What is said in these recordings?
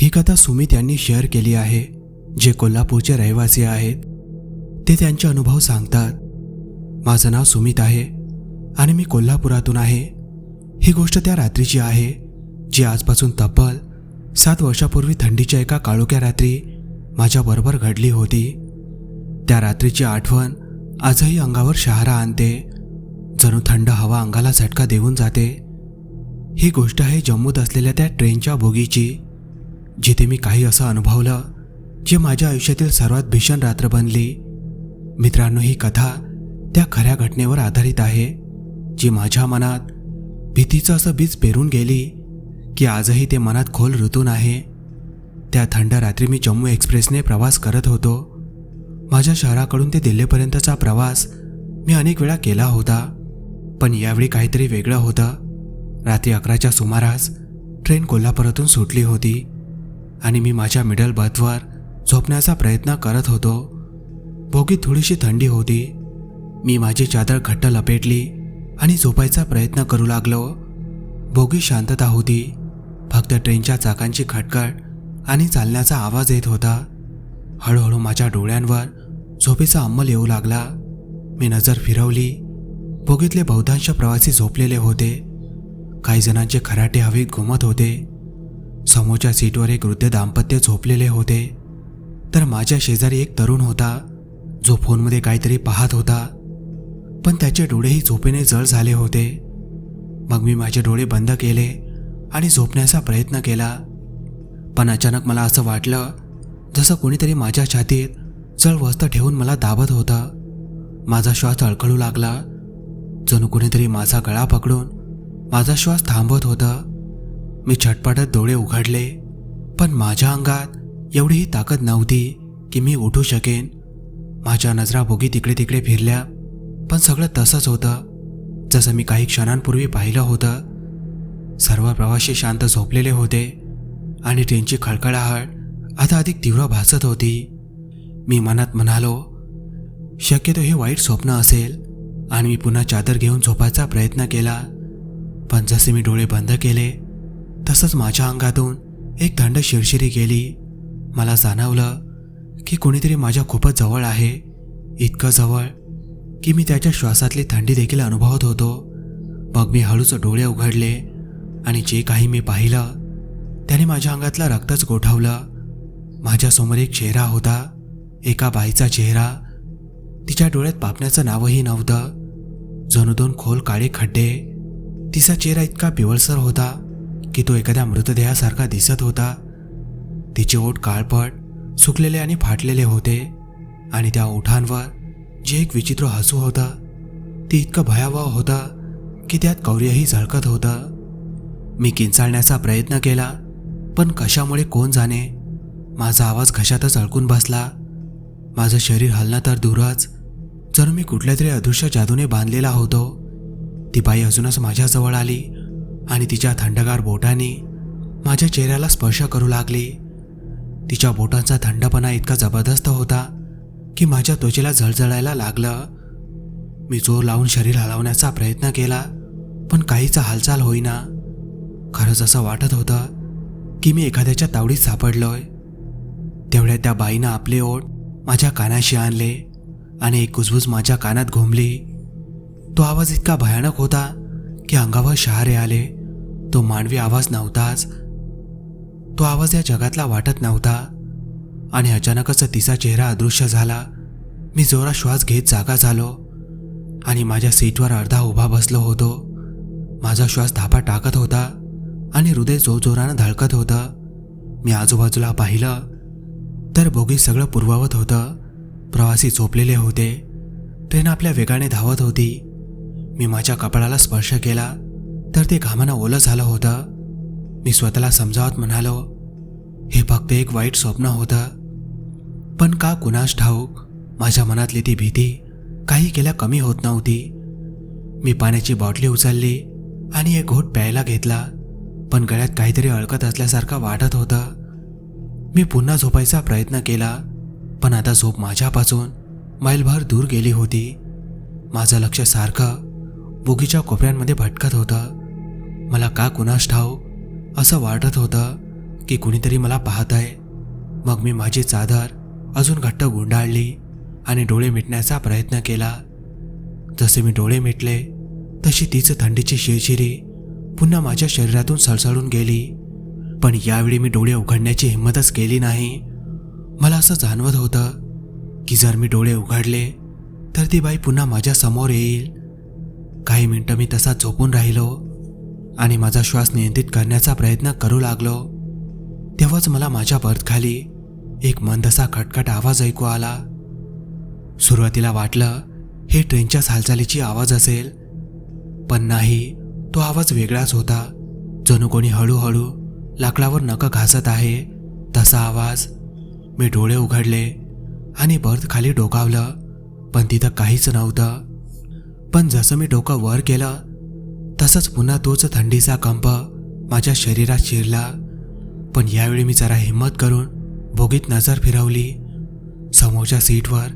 ही कथा सुमित यांनी शेअर केली आहे जे कोल्हापूरचे रहिवासी आहेत. ते त्यांचे अनुभव सांगतात. माझं नाव सुमित आहे आणि मी कोल्हापुरातून आहे. ही गोष्ट त्या रात्रीची आहे जी आजपासून तब्बल सात वर्षापूर्वी थंडीच्या एका काळोख्या रात्री माझ्याबरोबर घडली होती. त्या रात्रीची आठवण आजही अंगावर शहारा आणते. जणू थंड हवा अंगाला झटका देऊन जाते. ही गोष्ट आहे जम्मूत असलेल्या त्या ट्रेनच्या बोगीची. जिथे मी काही असं अनुभवलं जे माझ्या आयुष्यातील सर्वात भीषण रात्र बनली. मित्रांनो ही कथा त्या खऱ्या घटनेवर आधारित आहे जी माझ्या मनात भीतीचं असं बीज पेरून गेली की आजही ते मनात खोल ऋतून आहे त्या थंड रात्री मी जम्मू एक्सप्रेसने प्रवास करत होतो. माझ्या शहराकडून ते दिल्लीपर्यंतचा प्रवास मी अनेक वेळा केला होता पण यावेळी काहीतरी वेगळं होतं. रात्री अकराच्या सुमारास ट्रेन कोल्हापुरातून सुटली होती. आणि मी माझ्या मिडल बर्थवर झोपण्याचा प्रयत्न करत होतो. बोगीत थोडीशी थंडी होती. मी माझी चादर घट्ट लपेटली आणि झोपायचा प्रयत्न करू लागलो. बोगी शांतता होती. फक्त ट्रेनच्या चाकांची खटखट आणि चालण्याचा आवाज येत होता. हळूहळू माझ्या डोळ्यांवर झोपेचा अंमल येऊ लागला. मी नजर फिरवली. बोगीतले बहुतांश प्रवासी झोपलेले होते. काही जणांचे खराटे हवेत घुमत होते. समोरच्या सीटवर एक वृद्ध दाम्पत्य झोपलेले होते. तर माझ्या शेजारी एक तरुण होता जो फोनमध्ये काहीतरी पाहत होता. पण त्याचे डोळेही झोपेने जळ झाले होते. मग मी माझे डोळे बंद केले आणि झोपण्याचा प्रयत्न केला. पण अचानक मला असं वाटलं जसं कोणीतरी माझ्या छातीत जळ वस्त ठेवून मला दाबत होतं. माझा श्वास अडखळू लागला. जणू कोणीतरी माझा गळा पकडून माझा श्वास थांबवत होता. मी छटपटत डोळे उघडले पण माझ्या अंगात एवढीही ताकद नव्हती की मी उठू शकेन. माझ्या नजरा बोगी तिकडे तिकडे फिरल्या पण सगळं तसंच होतं. जसं मी काही क्षणांपूर्वी पाहिलं होतं. सर्व प्रवासी शांत झोपलेले होते आणि ट्रेनची खळखळाहट आता अधिक तीव्र भासत होती. मी मनात म्हणालो शक्यतो हे वाईट स्वप्न असेल आणि मी पुन्हा चादर घेऊन झोपायचा प्रयत्न केला. पण जसे मी डोळे बंद केले तसंच माझ्या अंगातून एक थंड शिरशिरी गेली. मला जाणवलं की कोणीतरी माझ्या खूपच जवळ आहे इतकं जवळ की मी त्याच्या श्वासातली थंडी देखील अनुभवत होतो. मग मी हळूच डोळे उघडले आणि जे काही मी पाहिलं त्याने माझ्या अंगातलं रक्तच गोठवलं. माझ्यासमोर एक चेहरा होता एका बाईचा चेहरा. तिच्या डोळ्यात पापण्याचं नावही नव्हतं. जणू दोन खोल काळे खड्डे. तिचा चेहरा इतका पिवळसर होता. की तो एखाद्या मृतदेहासारखा दिसत होता. तिचे ओठ काळपट सुकलेले आणि फाटलेले होते आणि त्या ओठांवर जे एक विचित्र हसू होतं ते इतकं भयावह होतं की त्यात कौर्यही झळकत होतं. मी किंचाळण्याचा प्रयत्न केला पण कशामुळे कोण जाणे? माझा आवाज घशातच अडकून बसला. माझं शरीर हलणं तर दूरच जर मी कुठल्या तरी अदृश्य जादूने बांधलेला होतो. ती बाई अजूनच माझ्याजवळ आली. आणि तिच्या थंडगार बोटाने माझ्या चेहऱ्याला स्पर्श करू लागली. तिच्या बोटांचा थंडपणा इतका जबरदस्त होता की माझ्या त्वचेला झळझळायला लागलं. मी जोर लावून शरीर हलवण्याचा प्रयत्न केला पण काहीचा हालचाल होईना. खरंच असं वाटत होतं की मी एखाद्याच्या तावडीत सापडलोय. तेवढ्या त्या बाईनं आपले ओठ माझ्या कानाशी आणले आणि एक कुजबूज माझ्या कानात घुमली तो आवाज इतका भयानक होता की अंगावर शहारे आले. तो मानवी आवाज नव्हताच. तो आवाज या जगातला वाटत नव्हता. आणि अचानकच तिचा चेहरा अदृश्य झाला. मी जोरा श्वास घेत जागा झालो. आणि माझ्या सीटवर अर्धा उभा बसलो होतो. माझा श्वास धापा टाकत होता. आणि हृदय जोरजोरानं धडकत होतं. मी आजूबाजूला पाहिलं. तर बोगी सगळं पूर्ववत होतं. प्रवासी झोपलेले होते. ट्रेन आपल्या वेगाने धावत होती. मी माझ्या कपाळाला स्पर्श केला. तर ते घामानं ओलं झालं होतं. मी स्वतःला समजावत म्हणालो हे फक्त एक वाईट स्वप्न होतं. पण का कुणास ठाऊक माझ्या मनातली ती भीती काही केल्या कमी होत नव्हती. मी पाण्याची बॉटली उचलली आणि एक घोट प्यायला घेतला पण गळ्यात काहीतरी अडकत असल्यासारखं वाटत होतं. मी पुन्हा झोपायचा प्रयत्न केला पण आता झोप माझ्यापासून मैलभर दूर गेली होती. माझं लक्ष सारखं बोगीच्या कोपऱ्यांमध्ये भटकत होतं. मला का कुणास ठाव असं वाटत होतं की कुणीतरी मला पाहत आहे. मग मी माझी चादर अजून घट्ट गुंडाळली आणि डोळे मिटण्याचा प्रयत्न केला. जसे मी डोळे मिटले तशी तीच थंडीची शिरशिरी पुन्हा माझ्या शरीरातून सळसळून गेली. पण यावेळी मी डोळे उघडण्याची हिंमतच केली नाही. मला असं जाणवत होतं की जर मी डोळे उघडले तर ती बाई पुन्हा माझ्यासमोर येईल. काही मिनटं मी तसा झोपून राहिलो. आणि माझा श्वास नियंत्रित करण्याचा प्रयत्न करू लागलो. तेव्हाच मला माझ्या बर्थखाली एक मंदसा खटखट आवाज ऐकू आला. सुरुवातीला वाटलं हे ट्रेनच्याच हालचालीची आवाज असेल पण नाही तो आवाज वेगळाच होता. जणू कोणी हळूहळू लाकडावर नकं घासत आहे तसा आवाज. मी डोळे उघडले आणि बर्थ खाली डोकावलं पण तिथं काहीच नव्हतं. पण जसं मी डोकं वर केलं तसंच पुन्हा तोच थंडीचा कंप माझ्या शरीरात शिरला. पण यावेळी मी जरा हिंमत करून बोगीत नजर फिरवली. समोरच्या सीटवर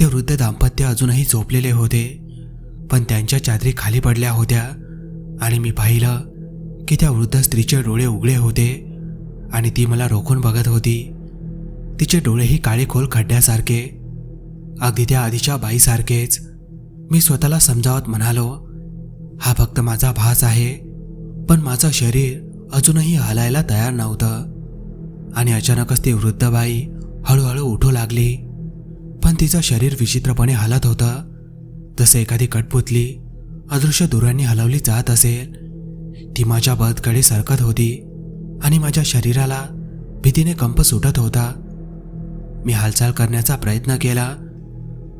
ते वृद्ध दाम्पत्य अजूनही झोपलेले होते. पण त्यांच्या चादरी खाली पडल्या होत्या आणि मी पाहिलं की त्या वृद्ध स्त्रीचे डोळे उघडे होते आणि ती मला रोखून बघत होती. तिचे डोळेही काळे खोल खड्ड्यासारखे. अगदी त्या आधीच्या बाईसारखेच. मी स्वतःला समजावत म्हणालो हा फक्त माझा भास आहे. पण माझं शरीर अजूनही हलायला तयार नव्हतं. आणि अचानकच ती वृद्ध बाई हळूहळू उठू लागली. पण तिचं शरीर विचित्रपणे हलत होतं. जसं एखादी कटपुतली अदृश्य दुरांनी हलवली जात असेल. ती माझ्या बदकडे सरकत होती आणि माझ्या शरीराला भीतीने कंप सुटत होता. मी हालचाल करण्याचा प्रयत्न केला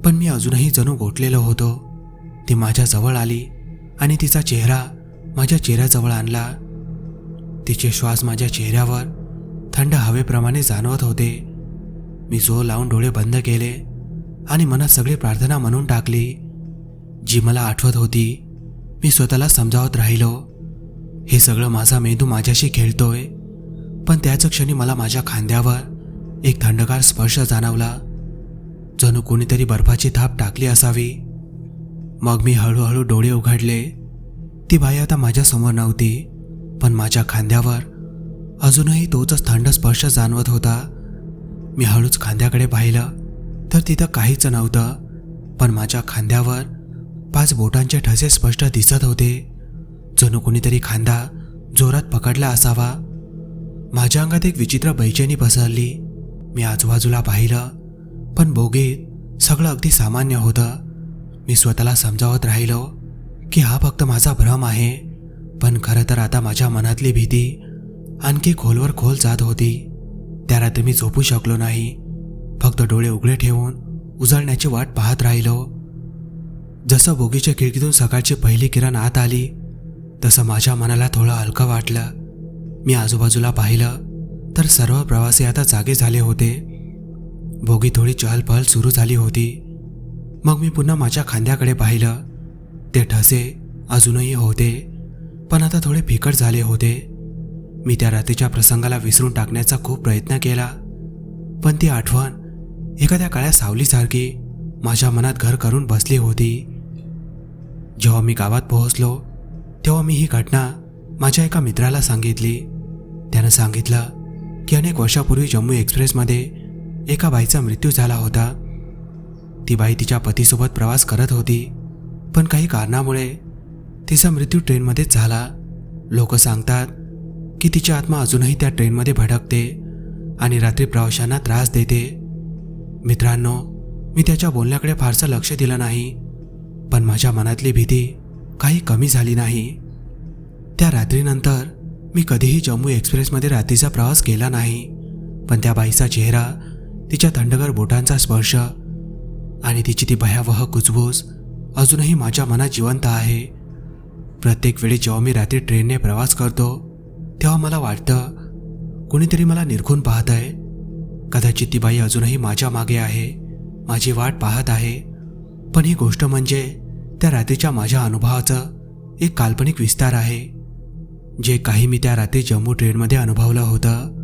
पण मी अजूनही जणू गोठलेलो होतो. ती माझ्याजवळ आली. आणि तिचा चेहरा माझ्या चेहऱ्याजवळ आणला. तिचे श्वास माझ्या चेहऱ्यावर थंड हवेप्रमाणे जाणवत होते. मी जोर लावून डोळे बंद केले आणि मनात सगळी प्रार्थना म्हणून टाकली. जी मला आठवत होती मी स्वतःला समजावत राहिलो. हे सगळं माझा मेंदू माझ्याशी खेळतोय. पण त्याच क्षणी मला माझ्या खांद्यावर एक थंडगार स्पर्श जाणवला. जणू कोणीतरी बर्फाची थाप टाकली असावी. मग मी हळूहळू डोळे उघडले. ती बाई आता माझ्यासमोर नव्हती पण माझ्या खांद्यावर अजूनही तोच थंड स्पर्श जाणवत होता. मी हळूच खांद्याकडे पाहिलं तर तिथं काहीच नव्हतं पण माझ्या खांद्यावर पाच बोटांचे ठसे स्पष्ट दिसत होते. जणू कोणीतरी खांदा जोरात पकडला असावा. माझ्या अंगात एक विचित्र बैचेनी पसरली. मी आजूबाजूला पाहिलं पण बोगीत सगळं अगदी सामान्य होतं. मी स्वतःला समजावत राहिलो की हा फक्त माझा भ्रम आहे पण खरं तर आता माझ्या मनातली भीती आणखी खोलवर खोल जात होती. त्या रात्री मी झोपू शकलो नाही. फक्त डोळे उघडे ठेवून उजळण्याची वाट पाहत राहिलो. जसं बोगीच्या खिडकीतून सकाळची पहिली किरण आत आली तसं माझ्या मनाला थोडं हलकं वाटलं. मी आजूबाजूला पाहिलं तर सर्व प्रवासी आता जागे झाले होते. बोगी थोडी चहलपहल सुरू झाली होती. मग मी पुन्हा माझ्या खांद्याकडे पाहिलं. ते ठसे अजूनही होते पण आता थोडे फिकट झाले होते. मी त्या रात्रीच्या प्रसंगाला विसरून टाकण्याचा खूप प्रयत्न केला. पण ती आठवण एखाद्या काळ्या सावलीसारखी माझ्या मनात घर करून बसली होती. जेव्हा मी गावात पोहोचलो तेव्हा मी ही घटना माझ्या एका मित्राला सांगितली. त्यानं सांगितलं की अनेक वर्षापूर्वी जम्मू एक्सप्रेसमध्ये एका बाईचा मृत्यू झाला होता. ती बाई तिच्या पतीसोबत प्रवास करत होती. पण काही कारणामुळे तिचा मृत्यू ट्रेनमध्येच झाला. लोक सांगतात की तिची आत्मा अजूनही त्या ट्रेनमध्ये भटकते आणि रात्री प्रवाशांना त्रास देते. मित्रांनो मी त्याच्या बोलण्याकडे फारसं लक्ष दिलं नाही पण माझ्या मनातली भीती काही कमी झाली नाही. त्या रात्रीनंतर मी कधीही जम्मू एक्सप्रेसमध्ये रात्रीचा प्रवास केला नाही पण त्या बाईचा चेहरा तिच्या थंडगार बोटांचा स्पर्श आणि तिची ती भयावह कुजबूज अजूनही माझ्या मनात जिवंत आहे. प्रत्येक वेळी जेव्हा मी रात्री ट्रेनने प्रवास करतो तेव्हा मला वाटतं कुणीतरी मला निरखून पाहत आहे कदाचित ती बाई अजूनही माझ्या मागे आहे माझी वाट पाहत आहे. पण ही गोष्ट म्हणजे त्या रात्रीच्या माझ्या अनुभवाचं एक काल्पनिक विस्तार आहे. जे काही मी त्या रात्री जम्मू ट्रेनमध्ये अनुभवलं होतं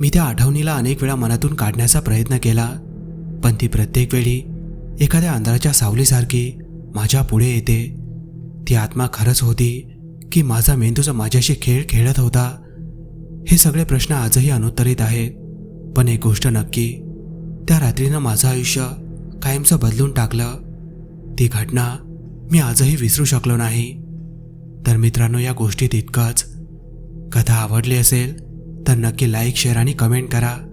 मी त्या आठवणीला अनेक वेळा मनातून काढण्याचा प्रयत्न केला. पण ती प्रत्येक वेळी एखाद्या अंधाराच्या सावलीसारखी माझ्या पुढे येते. ती आत्मा खरंच होती की माझा मेंदूचा माझ्याशी खेळ खेळत होता. हे सगळे प्रश्न आजही अनुत्तरित आहेत. पण एक गोष्ट नक्की त्या रात्रीनं माझं आयुष्य कायमचं बदलून टाकलं. ती घटना मी आजही विसरू शकलो नाही. तर मित्रांनो या गोष्टीत इतकंच. कथा आवडली असेल तर नक्की लाईक शेअर आणि कमेंट करा.